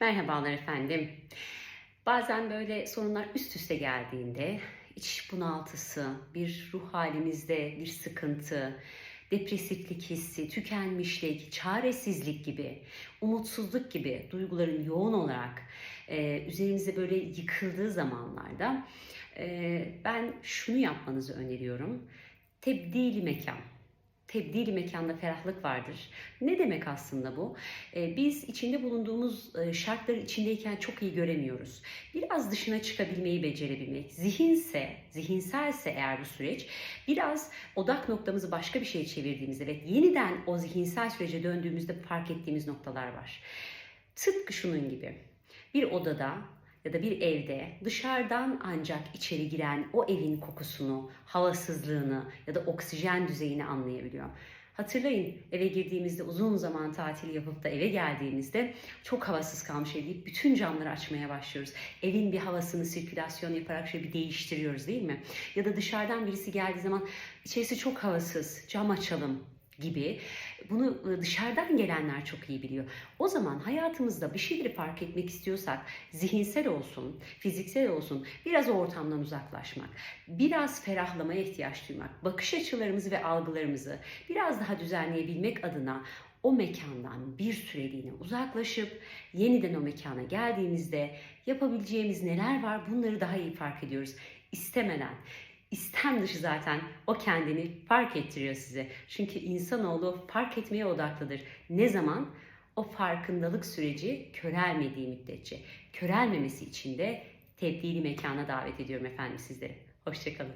Merhabalar efendim. Bazen böyle sorunlar üst üste geldiğinde iç bunaltısı, bir ruh halimizde bir sıkıntı, depresiflik hissi, tükenmişlik, çaresizlik gibi, umutsuzluk gibi duyguların yoğun olarak e, üzerinize böyle yıkıldığı zamanlarda e, ben şunu yapmanızı öneriyorum. Tebdili mekan. Tebdili mekanda ferahlık vardır. Ne demek aslında bu? Ee, biz içinde bulunduğumuz e, şartları içindeyken çok iyi göremiyoruz. Biraz dışına çıkabilmeyi becerebilmek, zihinse, zihinselse eğer bu süreç, biraz odak noktamızı başka bir şeye çevirdiğimizde ve yeniden o zihinsel sürece döndüğümüzde fark ettiğimiz noktalar var. Tıpkı şunun gibi. Bir odada ya da bir evde dışarıdan ancak içeri giren o evin kokusunu, havasızlığını ya da oksijen düzeyini anlayabiliyor. Hatırlayın eve girdiğimizde uzun zaman tatil yapıp da eve geldiğimizde çok havasız kalmış ev deyip bütün camları açmaya başlıyoruz. Evin bir havasını sirkülasyon yaparak şöyle bir değiştiriyoruz değil mi? Ya da dışarıdan birisi geldiği zaman içerisi çok havasız cam açalım gibi bunu e, dışarıdan gelenler çok iyi biliyor. O zaman hayatımızda bir şeyleri fark etmek istiyorsak zihinsel olsun, fiziksel olsun biraz ortamdan uzaklaşmak, biraz ferahlamaya ihtiyaç duymak, bakış açılarımızı ve algılarımızı biraz daha düzenleyebilmek adına o mekandan bir süreliğine uzaklaşıp yeniden o mekana geldiğimizde yapabileceğimiz neler var bunları daha iyi fark ediyoruz. İstemeden, istem dışı zaten o kendini fark ettiriyor size. Çünkü insanoğlu fark etmeye odaklıdır. Ne zaman? O farkındalık süreci körelmediği müddetçe. Körelmemesi için de tebdili mekana davet ediyorum efendim sizleri. Hoşçakalın.